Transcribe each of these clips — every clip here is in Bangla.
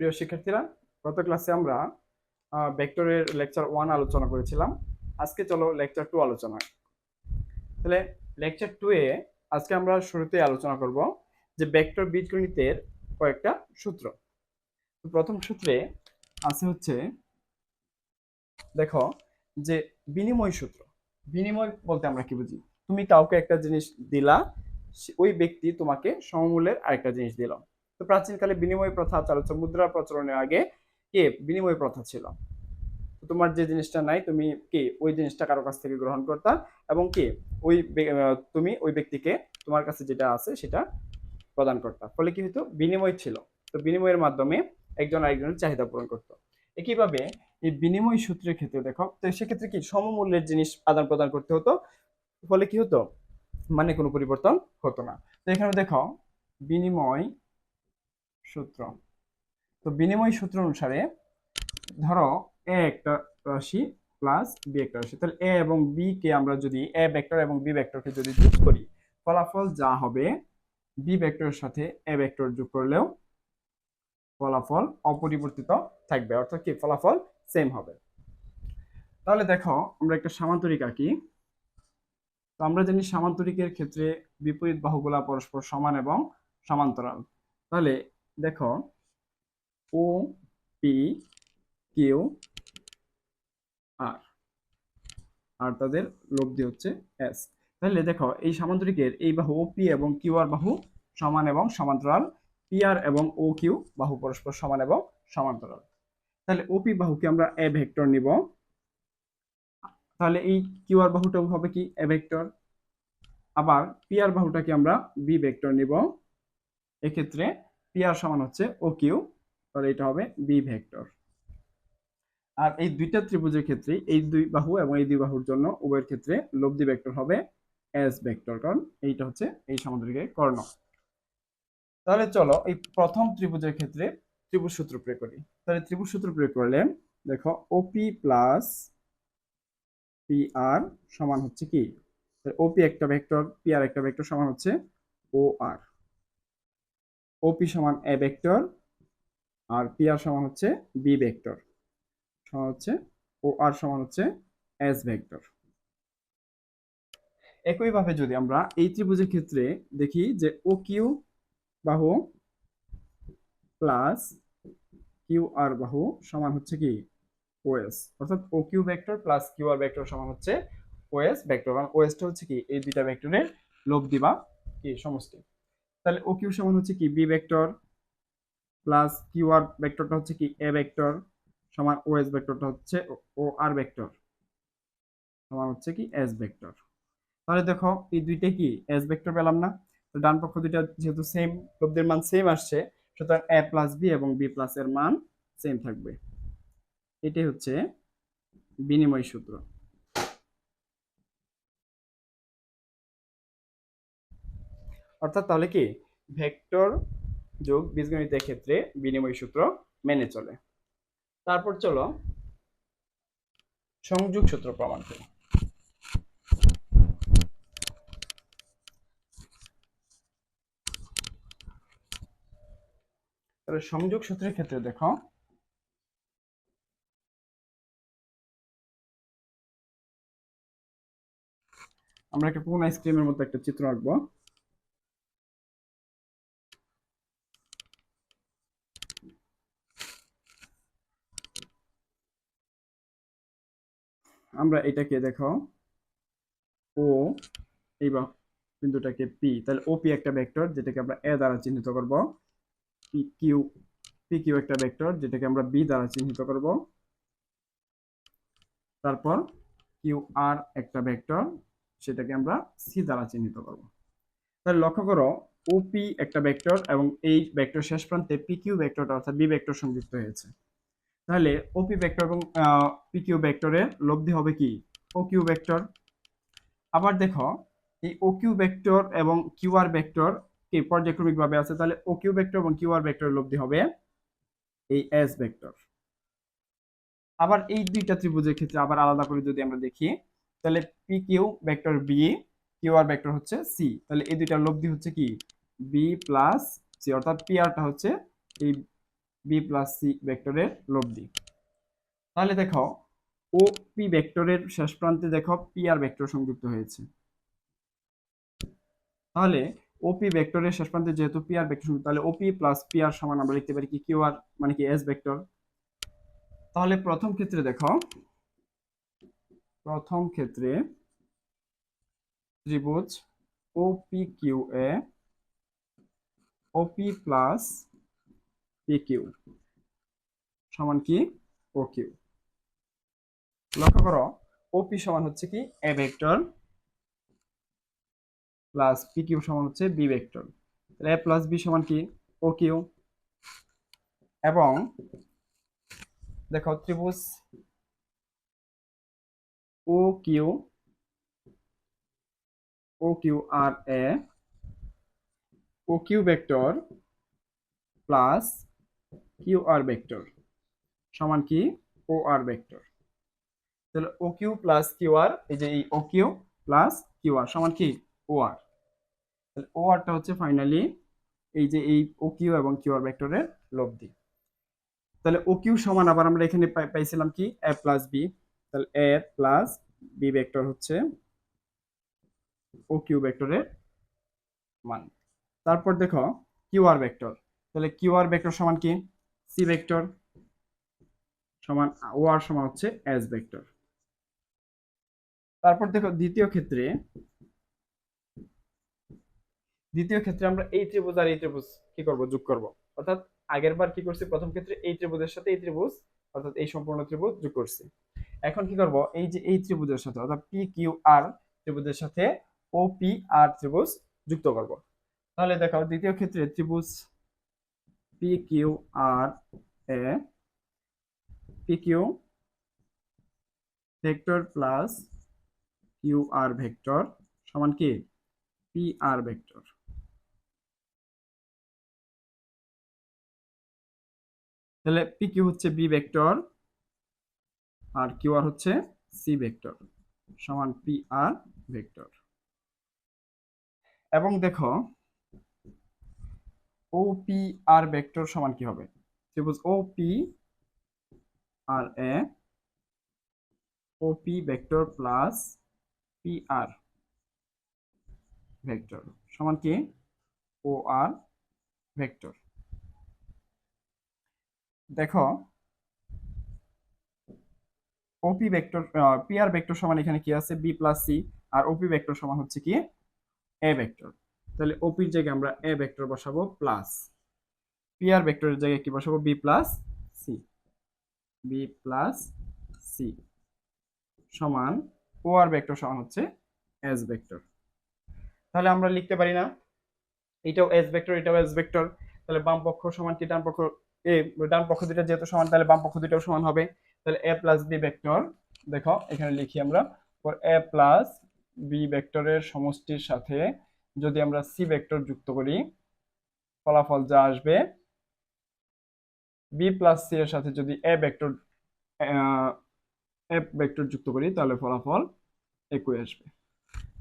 প্রিয় শিক্ষার্থীরা, গত ক্লাসে আমরা ভেক্টরের লেকচার ওয়ান আলোচনা করেছিলাম। আজকে চলো লেকচার টু আলোচনা তাহলে লেকচার টু এ আজকে আমরা শুরুতে আলোচনা করব যে ভেক্টর বীজগণিতের কয়েকটা সূত্র। প্রথম সূত্রে আছে হচ্ছে, দেখো যে বিনিময় সূত্র। বিনিময় বলতে আমরা কি বুঝি? তুমি কাউকে একটা জিনিস দিলা ওই ব্যক্তি তোমাকে সমমূল্যের আরেকটা জিনিস দিল। তো প্রাচীনকালে বিনিময় প্রথা চালু মুদ্রা প্রচলনের আগে কে? বিনিময় প্রথা ছিল। তোমার যে জিনিসটা নাই, তুমি কি? ওই জিনিসটা কারও কাছ থেকে গ্রহণ করতা এবং কি? ওই তুমি ওই ব্যক্তিকে তোমার কাছে যেটা আছে সেটা প্রদান করতা। ফলে কি হতো বিনিময় ছিল। তো বিনিময়ের মাধ্যমে একজন আরেকজনের চাহিদা পূরণ করতো। একইভাবে এই বিনিময় সূত্রের ক্ষেত্রে দেখো, তো সেক্ষেত্রে কি? সমমূল্যের জিনিস আদান প্রদান করতে হতো। ফলে কি হতো? মানে কোনো পরিবর্তন হতো না। তো এখানে দেখো, বিনিময় সূত্র। তো বিনিময় সূত্র অনুসারে ধরো এ একটা রাশি প্লাস বি একটা রাশি। তাহলে এ এবং বি কে আমরা যদি এ ভেক্টর এবং বি ভেক্টরকে যদি যোগ করি, ফলাফল যা হবে বি ভেক্টরের সাথে এ ভেক্টর যোগ করলেও ফলাফল অপরিবর্তিত থাকবে। অর্থাৎ কি? ফলাফল সেম হবে। তাহলে দেখো, আমরা একটা সামান্তরিক আঁকি। তো আমরা জানি সামান্তরিকের ক্ষেত্রে বিপরীত বাহুগুলা পরস্পর সমান এবং সমান্তরাল। তাহলে দেখো, ও, পি, কিউ, আর। আর তাদের লব্ধি হচ্ছে এস। তাহলে দেখো, এই সামান্তরিকের এই বাহু ও পি এবং কিউ আর বাহু সমান এবং সমান্তরাল। পি আর এবং ও কিউ বাহু পরস্পর সমান এবং সমান্তরাল। তাহলে ও পি বাহুকে আমরা এ ভেক্টর নিব। তাহলে এই কিউ আর বাহুটাও হবে কি? A vector. আবার পি আর বাহুটাকে আমরা বি ভেক্টর নিব। এক্ষেত্রে পি আর সমান হচ্ছে ও কিউ তাহলে এটা হবে বি ভেক্টর। আর এই দুইটা ত্রিভুজের ক্ষেত্রে এই দুই বাহু এবং এই দুই বাহুর জন্য উভয়ের ক্ষেত্রে লব্ধি ভেক্টর হবে এস ভেক্টর, কারণ এইটা হচ্ছে এই সামুদ্রিকের কর্ণ। তাহলে চলো এই প্রথম ত্রিভুজের ক্ষেত্রে ত্রিভুজ সূত্র প্রয়োগ করি। তাহলে ত্রিভুজ সূত্র প্রয়োগ করলে দেখো ওপি প্লাস পি আর সমান হচ্ছে কি? ওপি একটা ভেক্টর পি আর একটা ভেক্টর সমান হচ্ছে ও আর ওপি সমান এ ভেক্টর আর পি আর সমান হচ্ছে বি ভেক্টর সমান হচ্ছে ও আর সমান হচ্ছে এস ভেক্টর একইভাবে যদি আমরা এই ত্রিভুজের ক্ষেত্রে দেখি যে ও কিউ বাহু প্লাস কিউ আর বাহু সমান হচ্ছে কি? ওএস অর্থাৎ O Q vector plus Q R vector সমান হচ্ছে ওএস ভেক্টর কারণ ওএসটা হচ্ছে কি? এই দুইটা ভেক্টরের লব্ধি বা কি? সমষ্টি। তাহলে ও কিউ সমান হচ্ছে কি? B vector plus Q R ভেক্টরটা হচ্ছে কি? এ ভেক্টর সমান ও এস ভেক্টরটা হচ্ছে ও আর ভেক্টর সমান হচ্ছে কি? S vector. তাহলে দেখো, এই দুইটা কি? এস ভেক্টর পেলাম না। ডান পক্ষ দুইটা যেহেতু সেম লব্ধের মান সেম আসছে, সুতরাং এ প্লাস বি এবং বি প্লাস এর মান সেম থাকবে। এটাই হচ্ছে বিনিময় সূত্র। অর্থাৎ তাহলে কি? ভেক্টর যোগ বীজগণিতের ক্ষেত্রে বিনিময় সূত্র মেনে চলে। তারপর চলো সংযোগ সূত্র প্রমাণ করি। তাহলে সংযোগ সূত্রের ক্ষেত্রে দেখো, আমরা একটা কোন আইসক্রিমের মতো একটা চিত্র আঁকবো। আমরা এটাকে দেখো ও এই বা বিন্দুটাকে পি তাহলে ও পি একটা ভেক্টর যেটাকে আমরা এ দ্বারা চিহ্নিত করব। পি কিউ পি কিউ একটা ভেক্টর যেটাকে আমরা বি দ্বারা চিহ্নিত করব। তারপর কিউ আর একটা ভেক্টর সেটাকে আমরা সি দ্বারা চিহ্নিত করব। তাহলে লক্ষ্য করো ওপি একটা ভেক্টর এবং এই ভেক্টর শেষ প্রান্তে পি কিউ ভেক্টরটা অর্থাৎ বি ভেক্টর সংযুক্ত হয়েছে। তাহলে ওপি ভেক্টর এবং পি কিউ ভেক্টরের লব্ধি হবে কি? ও কিউ ভেক্টর আবার দেখো, এই ও কিউ ভেক্টর এবং কিউ আর ভেক্টর কি পর্যায়ক্রমিকভাবে আছে, তাহলে ও কিউ ভেক্টর এবং কিউ আর ভেক্টরের লব্ধি হবে এই এস ভেক্টর আবার এই দুইটা ত্রিভুজের ক্ষেত্রে আবার আলাদা করে যদি আমরা দেখি, তাহলে P Q vector B Q R vector হচ্ছে সি তাহলে এই দুইটার লব্ধি হচ্ছে কি? বি প্লাস সি অর্থাৎ পি আরটা হচ্ছে এই বি প্লাস সি ভেক্টরের লব্ধি তাহলে দেখো, ও পি ভেক্টরের শেষ প্রান্তে দেখো, পি আর ভেক্টর সংযুক্ত হয়েছে। তাহলে ওপি ভেক্টরের শেষ প্রান্তে যেহেতু পি আর ভেক্টর সংযুক্ত, তাহলে ওপি প্লাস পি আর সমান আমরা লিখতে পারি কি, কিউ আর মানে কি, এস ভেক্টর। তাহলে প্রথম ক্ষেত্রে দেখো, প্রথম ক্ষেত্রে ত্রিভুজ ওপি কিউ এ ওপি প্লাস পি কিউ সমান কি? ও কিউ লক্ষ্য করো ওপি সমান হচ্ছে কি? A vector plus P Q সমান হচ্ছে B vector A plus B সমান কি? ও কিউ এবং দেখো ত্রিভুজ O Q O Q R এ O Q vector plus Q R vector. সমান কি? O R vector. তাহলে O Q plus Q R এই যে এই O Q plus Q R সমান কি? ও আর তাহলে ও আরটা হচ্ছে ফাইনালি এই যে এই ও কিউ এবং কিউ আর ভেক্টরের লব্ধি। তাহলে ও কিউ সমান আবার আমরা এখানে পাইছিলাম কি? এ প্লাস বি তাহলে এ প্লাস বি ভেক্টর হচ্ছে ও কিউ ভেক্টরের মান। তারপর দেখো কিউ আর ভেক্টর। তাহলে কিউ আর ভেক্টর সমান কি? সি ভেক্টর সমান ও আর সমান হচ্ছে এস ভেক্টর। তারপর দেখো দ্বিতীয় ক্ষেত্রে দ্বিতীয় ক্ষেত্রে আমরা এই ত্রিভুজ আর এই ত্রিভুজ কি করব? যোগ করব। অর্থাৎ আগের বার কি করছি? প্রথম ক্ষেত্রে এই ত্রিভুজের সাথে এই ত্রিভুজ, অর্থাৎ এই সম্পূর্ণ ত্রিভুজ যোগ করছি। এখন কি করব? এই যে এই ত্রিভুজের সাথে, অর্থাৎ পি কিউ আর ত্রিভুজের সাথে ও পি আর ত্রিভুজ যুক্ত করব। তাহলে দেখো, দ্বিতীয় ক্ষেত্রে ত্রিভুজ পি কিউ আর এ P Q vector plus Q R vector সমান কি? পি আর ভেক্টর তাহলে পি কিউ হচ্ছে বি ভেক্টর আর কিউ আর হচ্ছে সি ভেক্টর সমান পি আর ভেক্টর এবং দেখো ও পি আর ভেক্টর সমান কি হবে? ত্রিভুজ ও পি আর এ O P vector plus P R vector সমান কি? ও আর ভেক্টর দেখো OP vector P R vector সমান এখানে কি আছে? বি প্লাস সি আর ওপি ভেক্টর সমান হচ্ছে কি? এ ভেক্টর তাহলে ওপির জায়গায় আমরা এ ভেক্টর বসাবো প্লাস পি আর ভেক্টরের জায়গায় কি বসাবো? B plus C B plus C সমান ও আর ভেক্টর সমান হচ্ছে এস ভেক্টর তাহলে আমরা লিখতে পারি না, এটাও এস ভেক্টর এটাও এস ভেক্টর তাহলে বাম পক্ষ সমান কি? ডান পক্ষ, এ, ডান পক্ষ দুটো যেহেতু সমান, তাহলে বাম পক্ষ দুটাও সমান হবে। তাহলে এ প্লাস বি ভেক্টর দেখো, এখানে লিখি আমরা। এ প্লাস বি ভেক্টরের সমষ্টির সাথে যদি আমরা সি ভেক্টর যুক্ত করি, ফলাফল যা আসবে বি প্লাস সি এর সাথে যদি এ ভেক্টর এ ভেক্টর যুক্ত করি, তাহলে ফলাফল একই আসবে।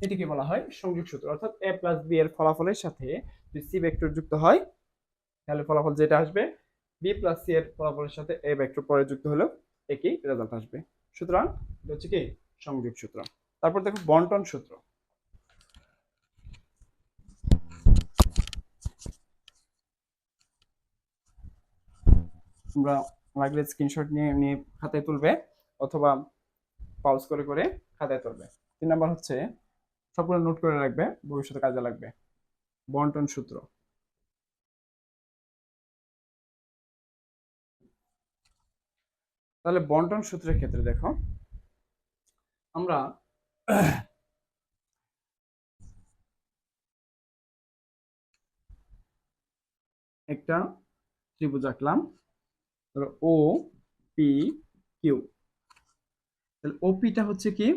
এটিকে বলা হয় সংযোগ সূত্র। অর্থাৎ এ প্লাস বি এর ফলাফলের সাথে যদি সি ভেক্টর যুক্ত হয়, তাহলে ফলাফল যেটা আসবে বি প্লাস সি এর ফলাফলের সাথে এ ভেক্টর পরে যুক্ত হলেও একই রেজাল্ট আসবে। সুতরাং হচ্ছে কি? সংযোগ সূত্র। তারপর দেখো বন্টন সূত্র। তোমরা লাগলে স্ক্রিনশট নিয়ে নিয়ে খাতায় তুলবে অথবা পাউজ করে করে খাতায় তুলবে। তিন নাম্বার হচ্ছে, সবগুলো নোট করে রাখবে, ভবিষ্যতে কাজে লাগবে। বন্টন সূত্র। তাহলে বন্টন সূত্রের ক্ষেত্রে দেখো, আমরা একটা ত্রিভুজ আঁকলাম। ও পি কিউ তাহলে ওপিটা হচ্ছে কি?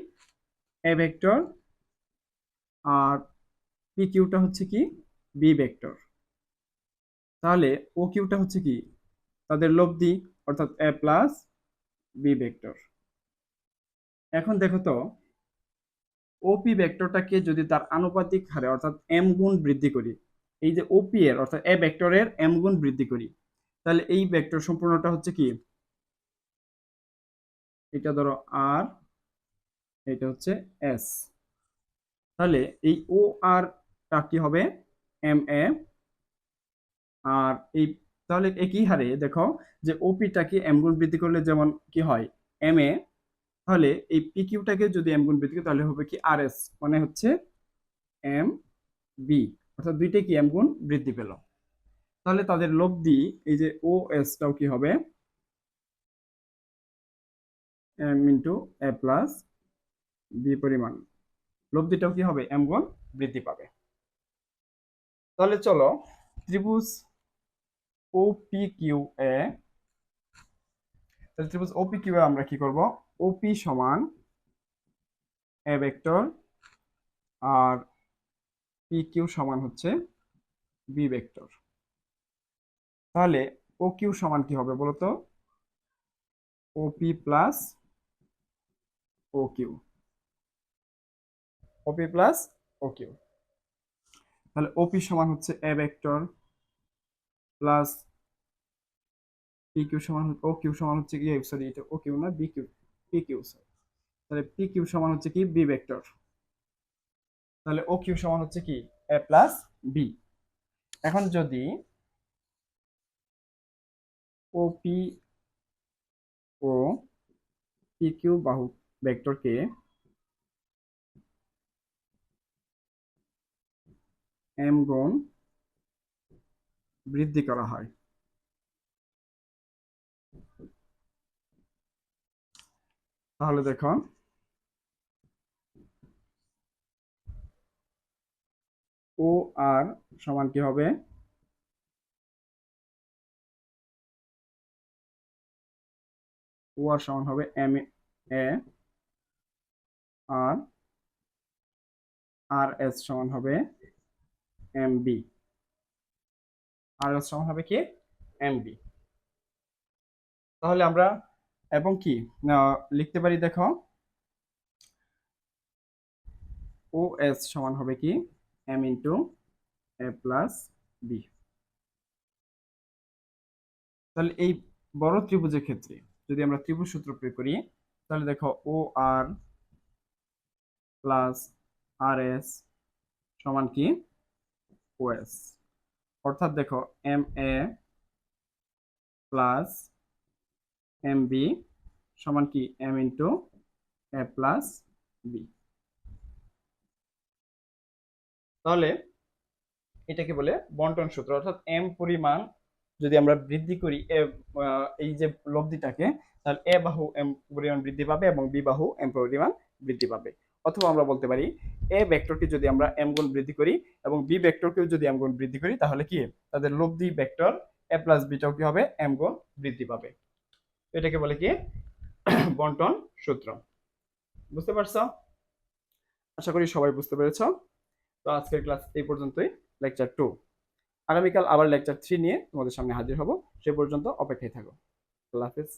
এ ভেক্টর আর পি কিউটা হচ্ছে কি? বি ভেক্টর তাহলে ও কিউটা হচ্ছে কি? তাদের লব্ধি অর্থাৎ এ প্লাস বি ভেক্টর এখন দেখো তো ওপি ভেক্টরটাকে যদি তার আনুপাতিক হারে, অর্থাৎ এম গুণ বৃদ্ধি করি, এই যে ওপি এর, অর্থাৎ এ ভেক্টরের এম গুণ বৃদ্ধি করি তাহলে এই ভেক্টর সম্পূর্ণটা হচ্ছে কি? এটা ধরো আর এটা হচ্ছে এস তাহলে এই ও আর টা কি হবে? এম এ আর এই, তাহলে একই হারে? দেখো যে ওপিটাকে এম গুণ বৃদ্ধি করলে যেমন কি হয়? এম এ তাহলে এই পি কিউটাকে যদি এম গুণ বৃদ্ধি করি তাহলে হবে কি আর এস মানে হচ্ছে এম বি অর্থাৎ দুইটাই কি এম গুণ বৃদ্ধি পেল। তাহলে তাদের লব্ধি এই যে ও এসটাও কি হবে? M into A plus B পরিমাণ। লব্ধিটাও কি হবে? এম গুণ বৃদ্ধি পাবে। তাহলে চলো, ত্রিভুজ ও পি কিউ এ তাহলে ত্রিভুজ ওপি কিউ এ আমরা কি করব? ওপি সমান এ ভেক্টর আর পি কিউ সমান হচ্ছে বি ভেক্টর তাহলে ও কিউ সমান কি হবে বলতো? OP plus O Q. OP plus O Q. তাহলে ওপি সমান হচ্ছে A vector plus P Q সমান ও কিউ সমান হচ্ছে কি? সরি এটা ও কিউ না, B Q, P Q sorry তাহলে পি কিউ সমান হচ্ছে কি? B vector. তাহলে ও কিউ সমান হচ্ছে কি? A plus B. এখন যদি O P O P Q বাহু ভেক্টরকে এম গুণ বৃদ্ধি করা হয়। তাহলে দেখো ও আর সমান কি হবে? ও আর সমান হবে M A R R S সমান হবে এম বি। আর এস সমান হবে কি? M B. তাহলে আমরা, এবং কি? লিখতে পারি দেখো, ও এস সমান হবে কি? M into A plus B. তাহলে এই বড় ত্রিভুজের ক্ষেত্রে যদি আমরা ত্রিভুজ সূত্র প্রয়োগ করি, তাহলে দেখো ও আর প্লাস আর এস সমান কি? ও এস অর্থাৎ দেখো M A plus M B সমান কি? M into A plus B তাহলে এটাকে বলে বন্টন সূত্র, অর্থাৎ এম পরিমাণ যদি আমরা বৃদ্ধি করি, এ- এই যে লব্ধিটাকে, তাহলে এ বাহু এম পরিমাণ বৃদ্ধি পাবে এবং বি বাহু এম পরিমাণ বৃদ্ধি পাবে। অথবা আমরা বলতে পারি, এ ভেক্টরকে যদি আমরা এম গুণ বৃদ্ধি করি এবং বি ভেক্টরকেও যদি এম গুণ বৃদ্ধি করি, তাহলে কি? তাদের লব্ধি ভেক্টর এ প্লাস বিটাও কি হবে? এম গুণ বৃদ্ধি পাবে। এটাকে বলে কি? বন্টন সূত্র। বুঝতে পারছ? আশা করি সবাই বুঝতে পেরেছ। তো আজকের ক্লাস এই পর্যন্তই। লেকচার টু আগামীকাল আবার লেকচার থ্রি নিয়ে তোমাদের সামনে হাজির হব। সে পর্যন্ত অপেক্ষায় থাকো। আল্লাহ হাফিজ।